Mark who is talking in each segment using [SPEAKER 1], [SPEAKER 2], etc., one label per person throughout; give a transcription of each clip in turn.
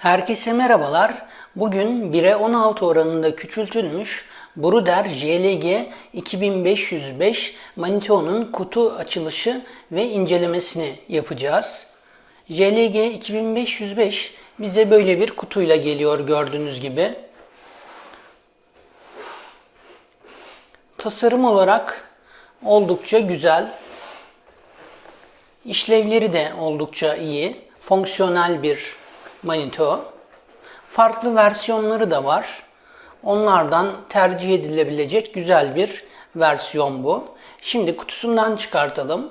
[SPEAKER 1] Herkese merhabalar. Bugün 1'e 16 oranında küçültülmüş Bruder JLG 2505 Manito'nun kutu açılışı ve incelemesini yapacağız. JLG 2505 bize böyle bir kutuyla geliyor gördüğünüz gibi. Tasarım olarak oldukça güzel. İşlevleri de oldukça iyi. Fonksiyonel bir manito. Farklı versiyonları da var. Onlardan tercih edilebilecek güzel bir versiyon bu. Şimdi kutusundan çıkartalım.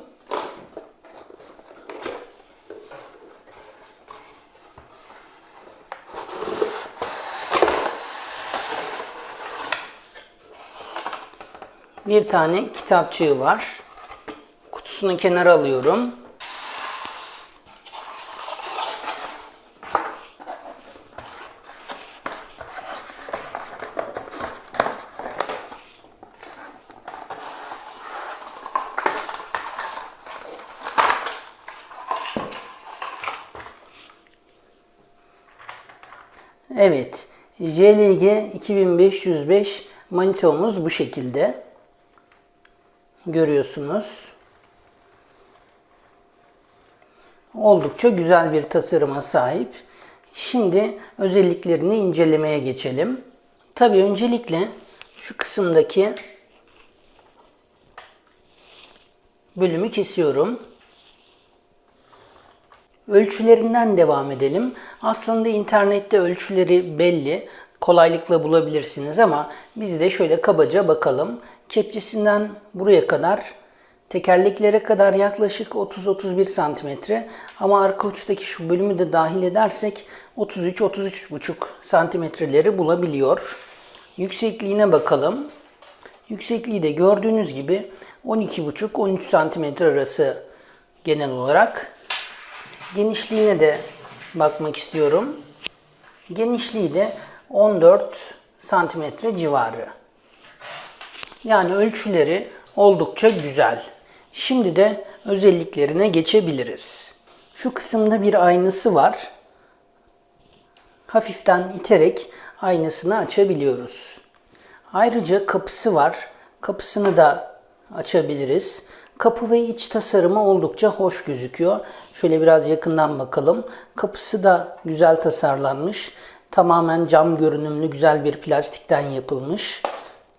[SPEAKER 1] Bir tane kitapçığı var. Kutusunu kenara alıyorum. Evet. JLG 2505 manitomuz bu şekilde. Görüyorsunuz. Oldukça güzel bir tasarıma sahip. Şimdi özelliklerini incelemeye geçelim. Tabii öncelikle şu kısımdaki bölümü kesiyorum. Ölçülerinden devam edelim. Aslında internette ölçüleri belli. Kolaylıkla bulabilirsiniz ama biz de şöyle kabaca bakalım. Kepçesinden buraya kadar tekerleklere kadar yaklaşık 30-31 santimetre ama arka uçtaki şu bölümü de dahil edersek 33-33,5 santimetreleri bulabiliyor. Yüksekliğine bakalım. Yüksekliği de gördüğünüz gibi 12,5-13 santimetre arası genel olarak. Genişliğine de bakmak istiyorum. Genişliği de 14 santimetre civarı. Yani ölçüleri oldukça güzel. Şimdi de özelliklerine geçebiliriz. Şu kısımda bir aynası var. Hafiften iterek aynasını açabiliyoruz. Ayrıca kapısı var. Kapısını da açabiliriz. Kapı ve iç tasarımı oldukça hoş gözüküyor. Şöyle biraz yakından bakalım. Kapısı da güzel tasarlanmış. Tamamen cam görünümlü güzel bir plastikten yapılmış.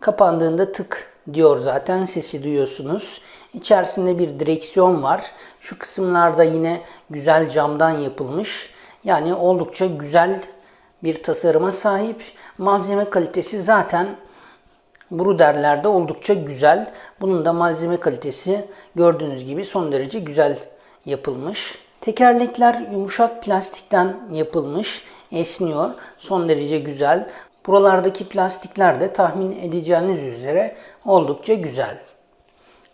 [SPEAKER 1] Kapandığında tık diyor zaten sesi duyuyorsunuz. İçerisinde bir direksiyon var. Şu kısımlarda yine güzel camdan yapılmış. Yani oldukça güzel bir tasarıma sahip. Malzeme kalitesi zaten Bruder'lerde oldukça güzel. Bunun da malzeme kalitesi gördüğünüz gibi son derece güzel yapılmış. Tekerlekler yumuşak plastikten yapılmış, esniyor. Son derece güzel. Buralardaki plastikler de tahmin edeceğiniz üzere oldukça güzel.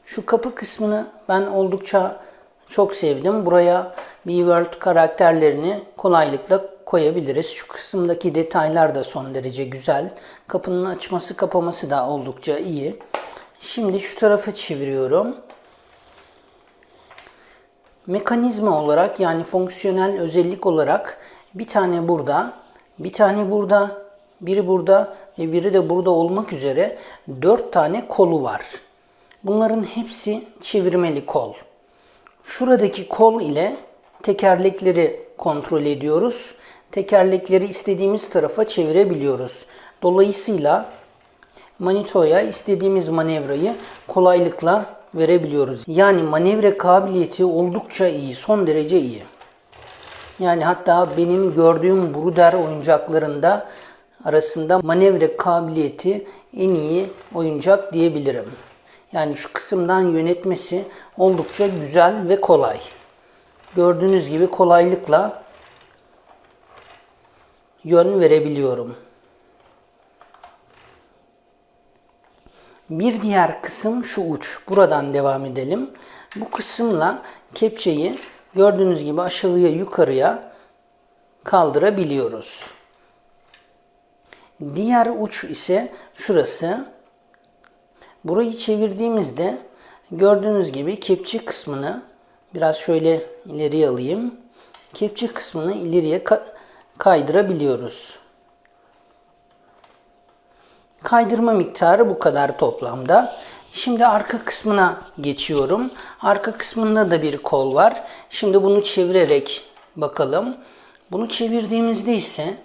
[SPEAKER 1] Şu kapı kısmını ben oldukça çok sevdim. Buraya World karakterlerini kolaylıkla koyabiliriz. Şu kısımdaki detaylar da son derece güzel. Kapının açması kapaması da oldukça iyi. Şimdi şu tarafa çeviriyorum. Mekanizma olarak yani fonksiyonel özellik olarak bir tane burada, bir tane burada, biri burada ve biri de burada olmak üzere 4 tane kolu var. Bunların hepsi çevirmeli kol. Şuradaki kol ile tekerlekleri kontrol ediyoruz. Tekerlekleri istediğimiz tarafa çevirebiliyoruz. Dolayısıyla manitoya istediğimiz manevrayı kolaylıkla verebiliyoruz. Yani manevra kabiliyeti oldukça iyi, son derece iyi. Yani hatta benim gördüğüm Bruder oyuncaklarında arasında manevra kabiliyeti en iyi oyuncak diyebilirim. Yani şu kısımdan yönetmesi oldukça güzel ve kolay. Gördüğünüz gibi kolaylıkla yön verebiliyorum. Bir diğer kısım şu uç. Buradan devam edelim. Bu kısımla kepçeyi gördüğünüz gibi aşağıya yukarıya kaldırabiliyoruz. Diğer uç ise şurası. Burayı çevirdiğimizde gördüğünüz gibi kepçe kısmını biraz şöyle ileriye alayım. Kepçe kısmını ileriye kaydırabiliyoruz. Kaydırma miktarı bu kadar toplamda. Şimdi arka kısmına geçiyorum. Arka kısmında da bir kol var. Şimdi bunu çevirerek bakalım. Bunu çevirdiğimizde ise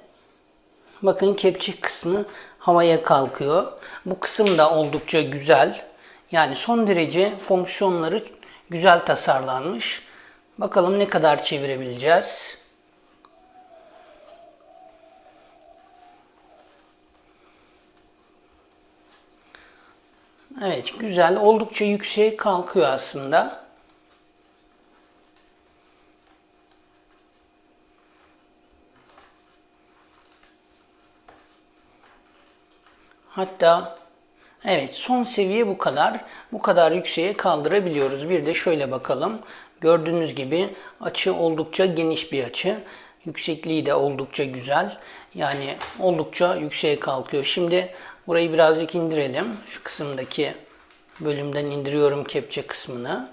[SPEAKER 1] bakın kepçe kısmı havaya kalkıyor. Bu kısım da oldukça güzel. Yani son derece fonksiyonları güzel tasarlanmış. Bakalım ne kadar çevirebileceğiz. Evet güzel. Oldukça yükseğe kalkıyor aslında. Hatta evet son seviye bu kadar. Bu kadar yükseğe kaldırabiliyoruz. Bir de şöyle bakalım. Gördüğünüz gibi açı oldukça geniş bir açı. Yüksekliği de oldukça güzel. Yani oldukça yükseğe kalkıyor. Şimdi burayı birazcık indirelim. Şu kısımdaki bölümden indiriyorum kepçe kısmını.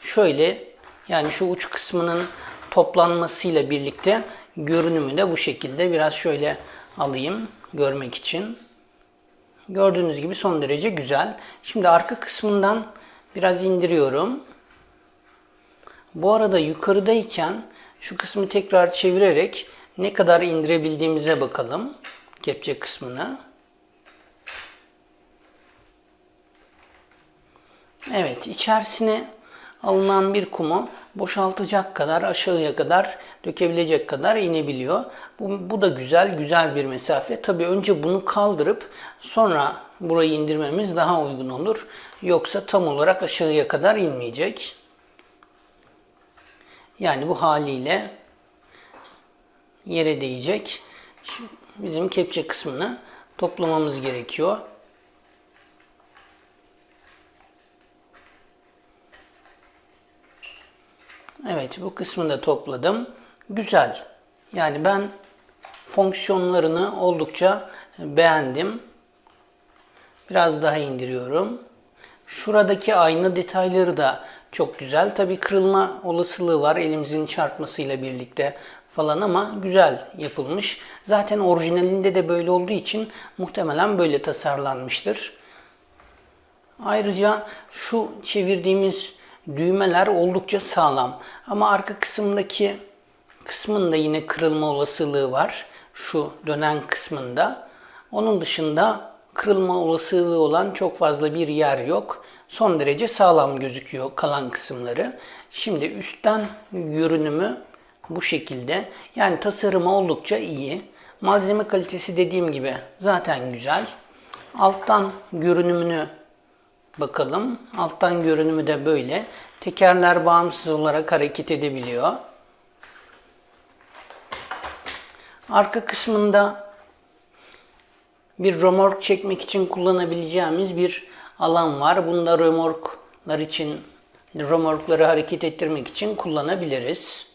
[SPEAKER 1] Şöyle yani şu uç kısmının toplanmasıyla birlikte görünümü de bu şekilde. Biraz şöyle alayım görmek için. Gördüğünüz gibi son derece güzel. Şimdi arka kısmından biraz indiriyorum. Bu arada yukarıdayken şu kısmı tekrar çevirerek ne kadar indirebildiğimize bakalım. Kepçe kısmını. Evet, içerisine alınan bir kumu boşaltacak kadar, aşağıya kadar dökebilecek kadar inebiliyor. Bu, bu da güzel, güzel bir mesafe. Tabii önce bunu kaldırıp sonra burayı indirmemiz daha uygun olur. Yoksa tam olarak aşağıya kadar inmeyecek. Yani bu haliyle yere değecek. Bizim kepçe kısmını toplamamız gerekiyor. Evet bu kısmını da topladım. Güzel. Yani ben fonksiyonlarını oldukça beğendim. Biraz daha indiriyorum. Şuradaki ayna detayları da çok güzel. Tabi kırılma olasılığı var elimizin çarpmasıyla birlikte falan ama güzel yapılmış. Zaten orijinalinde de böyle olduğu için muhtemelen böyle tasarlanmıştır. Ayrıca şu çevirdiğimiz düğmeler oldukça sağlam. Ama arka kısımdaki kısmında yine kırılma olasılığı var. Şu dönen kısmında. Onun dışında kırılma olasılığı olan çok fazla bir yer yok. Son derece sağlam gözüküyor kalan kısımları. Şimdi üstten görünümü bu şekilde. Yani tasarımı oldukça iyi. Malzeme kalitesi dediğim gibi zaten güzel. Alttan görünümünü bakalım. Alttan görünümü de böyle. Tekerler bağımsız olarak hareket edebiliyor. Arka kısmında bir römork çekmek için kullanabileceğimiz bir alan var. Bunda römorklar için, römorkları hareket ettirmek için kullanabiliriz.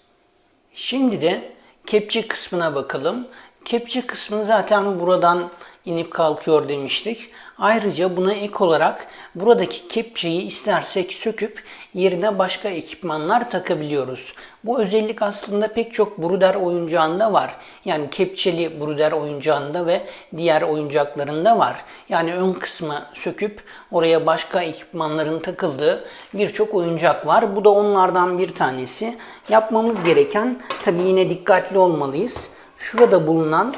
[SPEAKER 1] Şimdi de kepçe kısmına bakalım. Kepçe kısmı zaten buradan inip kalkıyor demiştik. Ayrıca buna ek olarak buradaki kepçeyi istersek söküp yerine başka ekipmanlar takabiliyoruz. Bu özellik aslında pek çok Bruder oyuncağında var. Yani kepçeli Bruder oyuncağında ve diğer oyuncaklarında var. Yani ön kısmı söküp oraya başka ekipmanların takıldığı birçok oyuncak var. Bu da onlardan bir tanesi. Yapmamız gereken tabii yine dikkatli olmalıyız. Şurada bulunan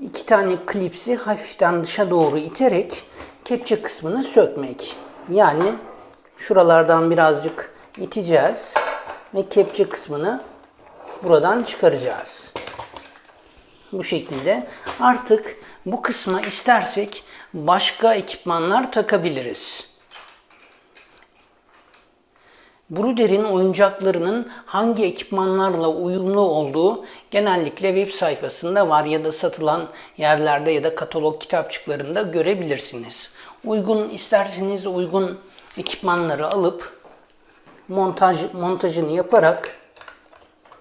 [SPEAKER 1] iki tane klipsi hafiften dışa doğru iterek kepçe kısmını sökmek. Yani şuralardan birazcık iteceğiz ve kepçe kısmını buradan çıkaracağız. Bu şekilde artık bu kısma istersek başka ekipmanlar takabiliriz. Bruder'in oyuncaklarının hangi ekipmanlarla uyumlu olduğu genellikle web sayfasında var ya da satılan yerlerde ya da katalog kitapçıklarında görebilirsiniz. Uygun isterseniz uygun ekipmanları alıp montaj montajını yaparak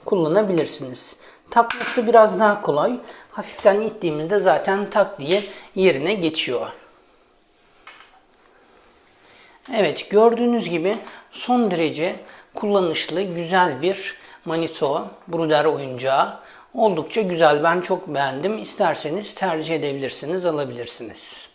[SPEAKER 1] kullanabilirsiniz. Takması biraz daha kolay. Hafiften ittiğimizde zaten tak diye yerine geçiyor. Evet gördüğünüz gibi son derece kullanışlı güzel bir Manito, Bruder oyuncağı. Oldukça güzel. Ben çok beğendim. İsterseniz tercih edebilirsiniz, alabilirsiniz.